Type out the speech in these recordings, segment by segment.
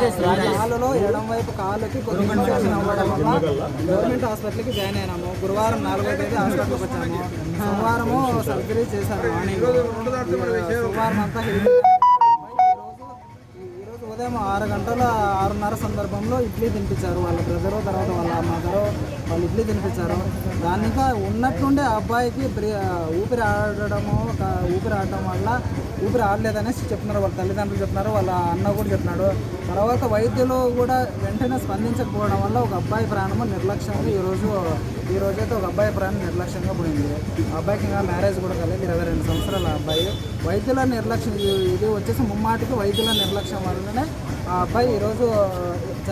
కాలులో ఎడం వైపు కాళ్ళకి కొద్దిగా ఇన్ఫెక్షన్ అవ్వడం వల్ల గవర్నమెంట్ హాస్పిటల్కి జాయిన్ అయినాము. గురువారం నాలుగో తేదీ హాస్పిటల్కి వచ్చాము. సోమవారము సర్జరీ చేశారు మార్నింగ్. సోమవారం అంతా ఉదయం ఆరు గంటల ఆరున్నర సందర్భంలో ఇడ్లీ తినిపించారు. వాళ్ళ బ్రదరు తర్వాత వాళ్ళ మదరు వాళ్ళు ఇడ్లీ తినిపించారు. దాని ఉన్నట్టుండే అబ్బాయికి ఊపిరి ఆడడము ఊపిరి ఆడడం వల్ల ఊపిరి ఆడలేదనేసి చెప్తున్నారు. వాళ్ళ తల్లిదండ్రులు చెప్తున్నారు. వాళ్ళ అన్న కూడా చెప్తున్నాడు. తర్వాత వైద్యులు కూడా వెంటనే స్పందించకపోవడం వల్ల ఒక అబ్బాయి ప్రాణము నిర్లక్ష్యంగా ఈరోజు ఈ రోజైతే ఒక అబ్బాయి ప్రాణం నిర్లక్ష్యంగా పోయింది. ఆ అబ్బాయికి ఇంకా మ్యారేజ్ కూడా కాలేదు. ఇరవై రెండు సంవత్సరాల అబ్బాయి. వైద్యుల నిర్లక్ష్యం ఇది- ఇది వచ్చేసి ముమ్మాటికి వైద్యుల నిర్లక్ష్యం వల్లనే ఆ అబ్బాయి ఈరోజు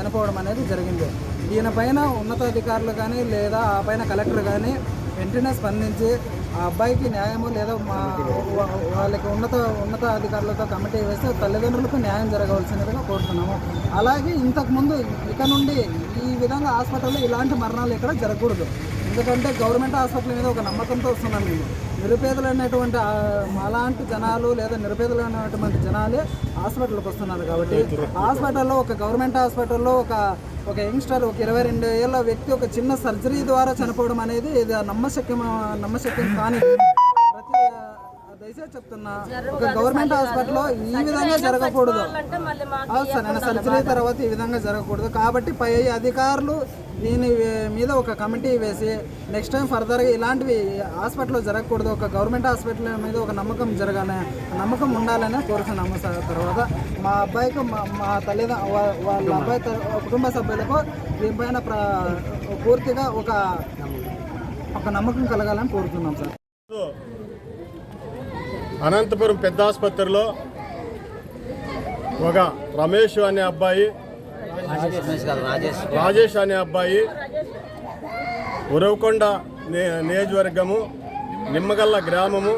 చనిపోవడం అనేది జరిగింది. దీనిపైన ఉన్నతాధికారులు కానీ లేదా ఆ పైన కలెక్టర్ కానీ వెంటనే స్పందించి ఆ అబ్బాయికి న్యాయము లేదా మా వాళ్ళకి ఉన్నత ఉన్నత అధికారులతో కమిటీ వేస్తే తల్లిదండ్రులకు న్యాయం జరగవలసినదిగా కోరుతున్నాము. అలాగే ఇంతకుముందు ఇక నుండి ఈ విధంగా హాస్పిటల్లో ఇలాంటి మరణాలు ఇక్కడ జరగకూడదు. ఎందుకంటే గవర్నమెంట్ హాస్పిటల్ మీద ఒక నమ్మకంతో వస్తున్నాను మేము. నిరుపేదలు అనేటువంటి అలాంటి జనాలు లేదా నిరుపేదలు అనేటువంటి జనాలే హాస్పిటల్కి వస్తున్నారు కాబట్టి హాస్పిటల్లో ఒక గవర్నమెంట్ హాస్పిటల్లో ఒక ఒక యంగ్స్టర్ ఒక ఇరవై రెండు ఏళ్ళ వ్యక్తి ఒక చిన్న సర్జరీ ద్వారా చనిపోవడం అనేది ఇది నమ్మశక్యం నమ్మశక్యం కానీ దయచేసి చెప్తున్నా ఒక గవర్నమెంట్ హాస్పిటల్లో ఈ విధంగా జరగకూడదు. అవును సార్ నేను సర్జరీ తర్వాత ఈ విధంగా జరగకూడదు. కాబట్టి పై అధికారులు దీని మీద ఒక కమిటీ వేసి నెక్స్ట్ టైం ఫర్దర్గా ఇలాంటివి హాస్పిటల్లో జరగకూడదు ఒక గవర్నమెంట్ హాస్పిటల్ మీద ఒక నమ్మకం జరగాలని నమ్మకం ఉండాలని కోరుతున్నాము సార్. తర్వాత మా అబ్బాయికి మా మా తల్లిద వాళ్ళ అబ్బాయి కుటుంబ సభ్యులకు దీనిపైన ప్ర పూర్తిగా ఒక ఒక నమ్మకం కలగాలని కోరుతున్నాం సార్. అనంతపురం పెద్ద ఆసుపత్రిలో ఒక రమేష్ అనే అబ్బాయి రాజేష్ అనే అబ్బాయి ఉరవకొండ నే నియోజకవర్గము నిమ్మగల్ల గ్రామము.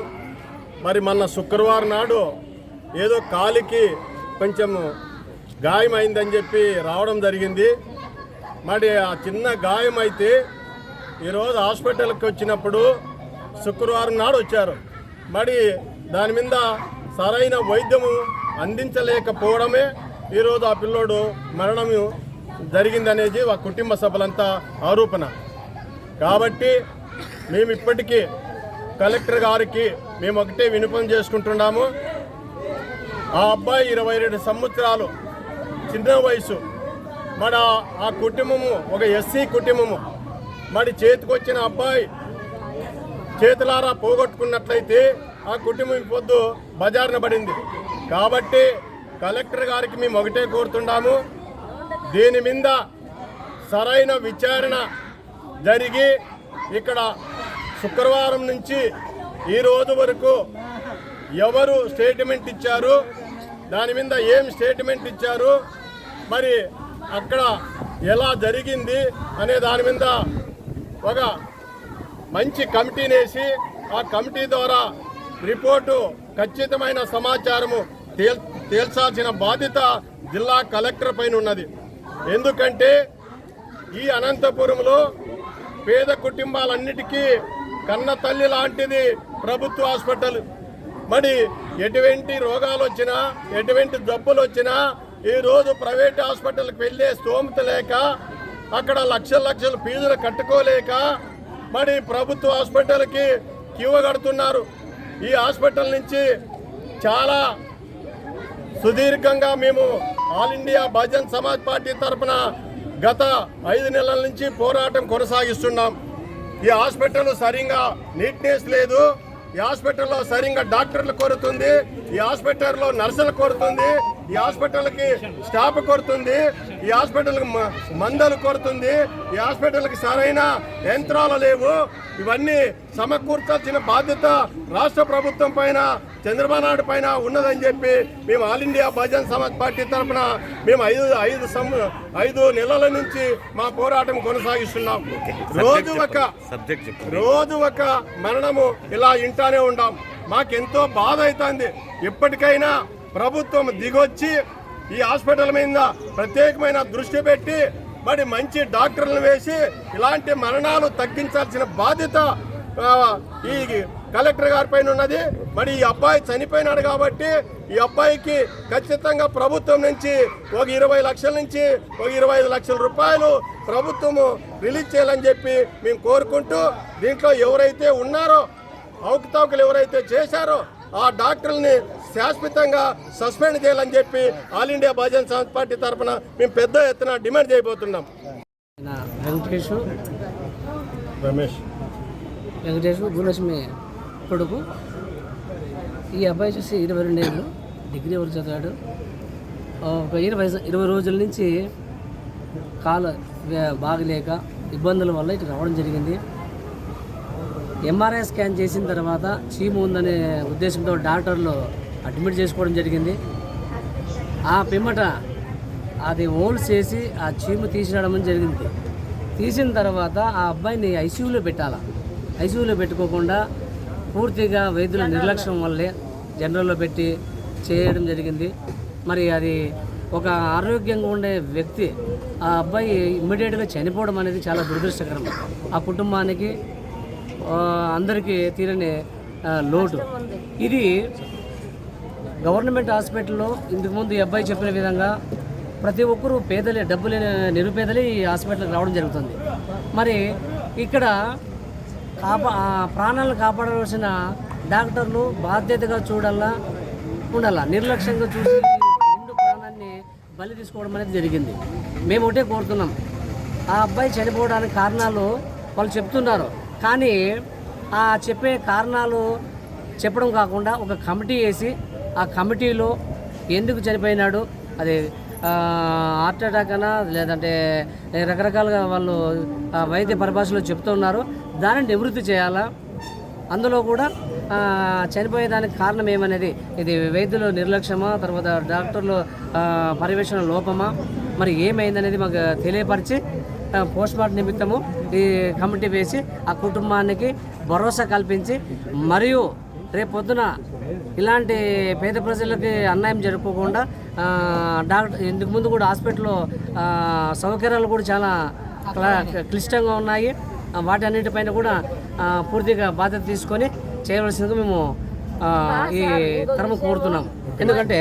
మరి మొన్న శుక్రవారం నాడు ఏదో కాలికి కొంచెం గాయమైందని చెప్పి రావడం జరిగింది. మరి ఆ చిన్న గాయం అయితే ఈరోజు హాస్పిటల్కి వచ్చినప్పుడు శుక్రవారం నాడు వచ్చారు. మరి దాని మీద సరైన వైద్యము అందించలేకపోవడమే ఈరోజు ఆ పిల్లోడు మరణము జరిగిందనేది ఆ కుటుంబ సభలంతా ఆరోపణ. కాబట్టి మేము ఇప్పటికీ కలెక్టర్ గారికి మేము ఒకటే వినపం చేసుకుంటున్నాము. ఆ అబ్బాయి ఇరవై రెండు సంవత్సరాలు చిన్న వయసు. మన ఆ- ఆ కుటుంబము ఒక ఎస్సీ కుటుంబము. మరి చేతికొచ్చిన అబ్బాయి చేతులారా పోగొట్టుకున్నట్లయితే ఆ కుటుంబం పొద్దు బజారున పడింది. కాబట్టి కలెక్టర్ గారికి మేము ఒకటే కోరుతున్నాము దీని మీద సరైన విచారణ జరిగి ఇక్కడ శుక్రవారం నుంచి ఈ రోజు వరకు ఎవరు స్టేట్మెంట్ ఇచ్చారు దాని మీద ఏం స్టేట్మెంట్ ఇచ్చారు మరి అక్కడ ఎలా జరిగింది అనే దాని మీద ఒక మంచి కమిటీని వేసి ఆ కమిటీ ద్వారా రిపోర్టు ఖచ్చితమైన సమాచారము తేల్ తేల్చాల్సిన బాధ్యత జిల్లా కలెక్టర్ పైన ఉన్నది ఎందుకంటే ఈ అనంతపురంలో పేద కుటుంబాలన్నిటికీ కన్న తల్లి లాంటిది ప్రభుత్వ హాస్పిటల్. మరి ఎటువంటి రోగాలు వచ్చినా ఎటువంటి జబ్బులు వచ్చినా ఈరోజు రోజు ప్రైవేట్ హాస్పిటల్కి వెళ్ళే స్తోమత లేక అక్కడ లక్షల లక్షల ఫీజులు కట్టుకోలేక మరి ప్రభుత్వ హాస్పిటల్కి క్యూ కడుతున్నారు. ఈ హాస్పిటల్ నుంచి చాలా సుదీర్ఘంగా మేము All India Bahujan Samaj Party తరఫున గత ఐదు నెలల నుంచి పోరాటం కొనసాగిస్తున్నాం. ఈ హాస్పిటల్ సరిగా నీట్నెస్ లేదు. ఈ హాస్పిటల్లో సరిగా డాక్టర్లు కొరుతుంది. ఈ హాస్పిటల్లో నర్సులు కొరుతుంది. ఈ హాస్పిటల్కి స్టాఫ్ కొరుతుంది. ఈ హాస్పిటల్కి మందలు మందులు ఈ హాస్పిటల్కి సరైన యంత్రాలు లేవు. ఇవన్నీ సమకూర్చాల్సిన బాధ్యత రాష్ట్ర ప్రభుత్వం పైన చంద్రబాబు నాయుడు పైన ఉన్నదని చెప్పి మేము All India Bahujan Samaj Party తరఫున మేము ఐదు ఐదు ఐదు నెలల నుంచి మా పోరాటం కొనసాగిస్తున్నాం. రోజు ఒక రోజు ఒక మరణము ఇలా ఇంటానే ఉండాం. మాకెంతో బాధ అవుతుంది ఎప్పటికైనా ప్రభుత్వం దిగొచ్చి ఈ హాస్పిటల్ మీద ప్రత్యేకమైన దృష్టి పెట్టి మరి మంచి డాక్టర్లను వేసి ఇలాంటి మరణాలు తగ్గించాల్సిన బాధ్యత ఈ కలెక్టర్ గారి పైన ఉన్నది. మరి ఈ అబ్బాయి చనిపోయినాడు కాబట్టి ఈ అబ్బాయికి ఖచ్చితంగా ప్రభుత్వం నుంచి ఒక ఇరవై లక్షల నుంచి ఒక ఇరవై లక్షల రూపాయలు ప్రభుత్వము రిలీజ్ చేయాలని చెప్పి మేము కోరుకుంటూ దీంట్లో ఎవరైతే ఉన్నారో అవకతవకలు ఎవరైతే చేశారో ఆ డాక్టర్ని శాశ్వతంగా సస్పెండ్ చేయాలని చెప్పి All India Bahujan Samaj Party తరఫున మేము పెద్ద ఎత్తున డిమాండ్ చేయబోతున్నాం. వెంకటేష్. రమేష్. వెంకటేష్ భూలక్ష్మి కొడుకు. ఈ అబ్బాయి చూసి ఇరవై రెండు ఏళ్ళు డిగ్రీ వరకు చదివాడు. ఒక ఇరవై ఇరవై రోజుల నుంచి కాలు బాగలేక ఇబ్బందుల వల్ల ఇటు రావడం జరిగింది. ఎంఆర్ఐ స్కాన్ చేసిన తర్వాత చీము ఉందనే ఉద్దేశంతో డాక్టర్లు అడ్మిట్ చేసుకోవడం జరిగింది. ఆ పిమ్మట అది హోల్డ్ చేసి ఆ చీము తీసిరావడం జరిగింది. తీసిన తర్వాత ఆ అబ్బాయిని ఐసీయూలో పెట్టాల. ఐసీయూలో పెట్టుకోకుండా పూర్తిగా వైద్యుల నిర్లక్ష్యం వల్లే జనరల్లో పెట్టి చేయడం జరిగింది. మరి అది ఒక ఆరోగ్యంగా ఉండే వ్యక్తి ఆ అబ్బాయి ఇమ్మీడియట్గా చనిపోవడం అనేది చాలా దురదృష్టకరం. ఆ కుటుంబానికి అందరికీ తీరని లోటు. ఇది గవర్నమెంట్ హాస్పిటల్లో ఇంతకుముందు ఈ అబ్బాయి చెప్పిన విధంగా ప్రతి ఒక్కరూ పేదలే డబ్బు లేని నిరుపేదలే ఈ హాస్పిటల్కి రావడం జరుగుతుంది. మరి ఇక్కడ కాపా ప్రాణాలను కాపాడవలసిన డాక్టర్లు బాధ్యతగా చూడాలా ఉండాలా? నిర్లక్ష్యంగా చూసి రెండు ప్రాణాన్ని బలి తీసుకోవడం అనేది జరిగింది. మేము ఒకటే కోరుతున్నాం. ఆ అబ్బాయి చనిపోవడానికి కారణాలు వాళ్ళు చెప్తున్నారు. కానీ ఆ చెప్పే కారణాలు చెప్పడం కాకుండా ఒక కమిటీ వేసి ఆ కమిటీలో ఎందుకు చనిపోయినాడు? అది హార్ట్ అటాక్ అనా లేదంటే రకరకాలుగా వాళ్ళు వైద్య పరిభాషలో చెప్తున్నారు దానిని నివృత్తి చేయాలా? అందులో కూడా చనిపోయేదానికి కారణం ఏమనేది ఇది వైద్యుల నిర్లక్ష్యమా తర్వాత డాక్టర్లు పర్యవేక్షణ లోపమా? మరి ఏమైందనేది మాకు తెలియపరిచి పోస్ట్ మార్టం నిమిత్తము ఈ కమిటీ వేసి ఆ కుటుంబానికి భరోసా కల్పించి మరియు రేపు పొద్దున ఇలాంటి పేద ప్రజలకి అన్యాయం జరగకుండా ఆ, డాక్టర్ ఇందుకు ముందు కూడా హాస్పిటల్లో సౌకర్యాలు కూడా చాలా క్ల- క్లిష్టంగా ఉన్నాయి. వాటి అన్నిటిపైన కూడా పూర్తిగా బాధ్యత తీసుకొని చేయవలసిందిగా మేము ఈ తరము కోరుతున్నాం. ఎందుకంటే